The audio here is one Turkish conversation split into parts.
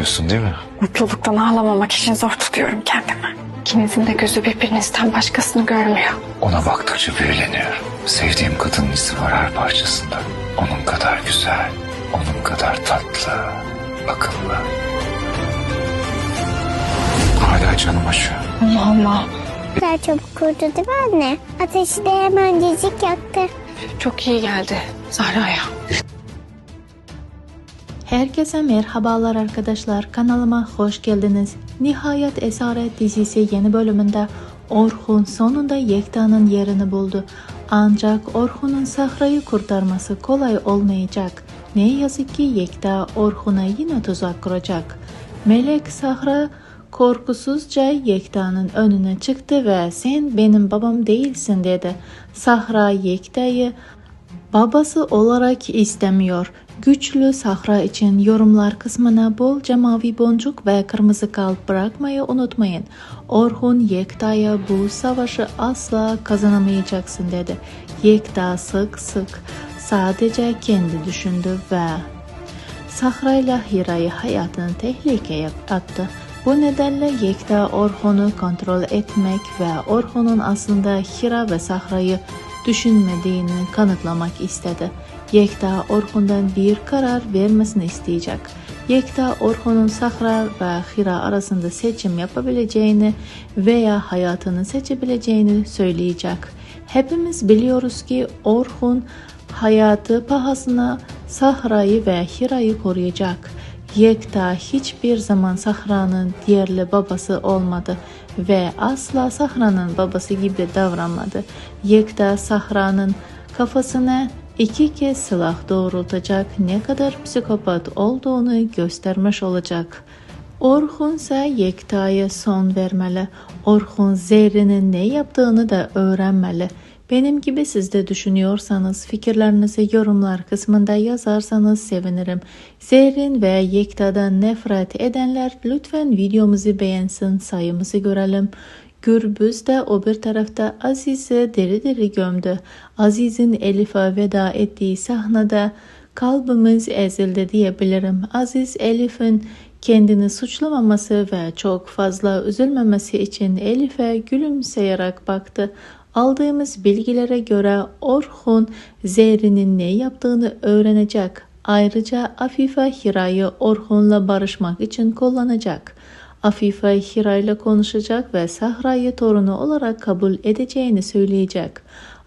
ağlamıyorsun değil mi? Mutluluktan ağlamamak için zor tutuyorum kendimi. İkinizin de gözü birbirinizden başkasını görmüyor. Ona baktıkça büyüleniyorum. Sevdiğim kadının izi var her parçasında. Onun kadar güzel, onun kadar tatlı, akıllı. Hala canım acıyor. Allah Allah. Kadar çabuk kurdu değil mi anne? Ateşi de hemencecik yaktı. Çok iyi geldi Zahra'ya. Herkese merhabalar arkadaşlar. Kanalıma hoş geldiniz. Nihayet Esaret dizisi yeni bölümünde Orhun sonunda Yekta'nın yerini buldu. Ancak Orhun'un Sahra'yı kurtarması kolay olmayacak. Ne yazık ki Yekta Orhun'a yine tuzak kuracak. Melek Sahra korkusuzca Yekta'nın önüne çıktı ve sen benim babam değilsin dedi. Sahra Yekta'yı babası olarak istemiyor. Güçlü Sahra için yorumlar kısmına bolca mavi boncuk ve kırmızı kalp bırakmayı unutmayın. Orhun Yekta'ya bu savaşı asla kazanamayacaksın dedi. Yekta sık sık sadece kendi düşündü ve Sahra ile Hira'yı hayatını tehlikeye attı. Bu nedenle Yekta Orhun'u kontrol etmek ve Orhun'un aslında Hira ve Sahra'yı düşünmediğini kanıtlamak istedi. Yekta Orhun'dan bir karar vermesini isteyecek. Yekta Orhun'un Sahra ve Hira arasında seçim yapabileceğini veya hayatını seçebileceğini söyleyecek. Hepimiz biliyoruz ki Orhun hayatı pahasına Sahra'yı ve Hira'yı koruyacak. Yekta hiçbir zaman Sahra'nın diğerli babası olmadı ve asla Sahra'nın babası gibi davranmadı. Yekta Sahra'nın kafasına iki kez silah doğrultacak ne kadar psikopat olduğunu göstermiş olacak. Orhun ise Yekta'ya son vermeli. Orhun Zerrin'in ne yaptığını da öğrenmeli. Benim gibi siz de düşünüyorsanız fikirlerinizi yorumlar kısmında yazarsanız sevinirim. Zerrin ve Yekta'dan nefret edenler lütfen videomuzu beğensin sayımızı görelim. Gürbüz de o bir tarafta Aziz'i deri deri gömdü. Aziz'in Elif'e veda ettiği sahnede kalbimiz ezildi diyebilirim. Aziz Elif'in kendini suçlamaması ve çok fazla üzülmemesi için Elif'e gülümseyerek baktı. Aldığımız bilgilere göre Orhun Zerrin'in ne yaptığını öğrenecek. Ayrıca Afife Hira'yı Orhun'la barışmak için kullanacak. Afife Hira ile konuşacak ve Sahra'yı torunu olarak kabul edeceğini söyleyecek.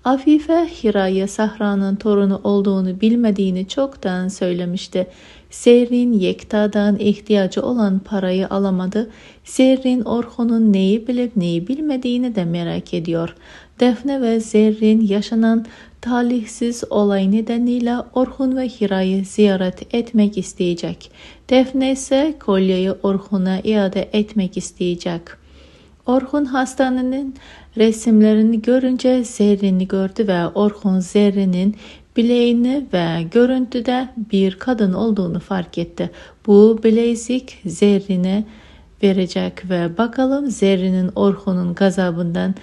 Afife Hira'ya Sahra'nın torunu olduğunu bilmediğini çoktan söylemişti. Serrin Yekta'dan ihtiyacı olan parayı alamadı. Serrin Orhun'un neyi bilip neyi bilmediğini de merak ediyor. Defne ve Zerrin yaşanan talihsiz olay nedeniyle Orhun ve Hira'yı ziyaret etmek isteyecek. Defne ise kolyeyi Orhun'a iade etmek isteyecek. Orhun hastanenin resimlerini görünce Zerrin'i gördü ve Orhun Zerrin'in bileğini ve görüntüde bir kadın olduğunu fark etti. Bu bilezik Zerrin'e verecek ve bakalım Zerrin'in Orhun'un gazabından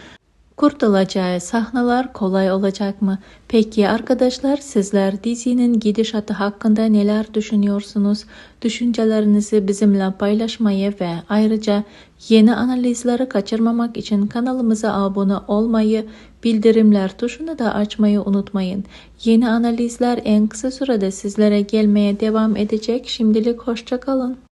kurtulacağı sahneler kolay olacak mı? Peki arkadaşlar sizler dizinin gidişatı hakkında neler düşünüyorsunuz? Düşüncelerinizi bizimle paylaşmayı ve ayrıca yeni analizleri kaçırmamak için kanalımıza abone olmayı, bildirimler tuşunu da açmayı unutmayın. Yeni analizler en kısa sürede sizlere gelmeye devam edecek. Şimdilik hoşçakalın.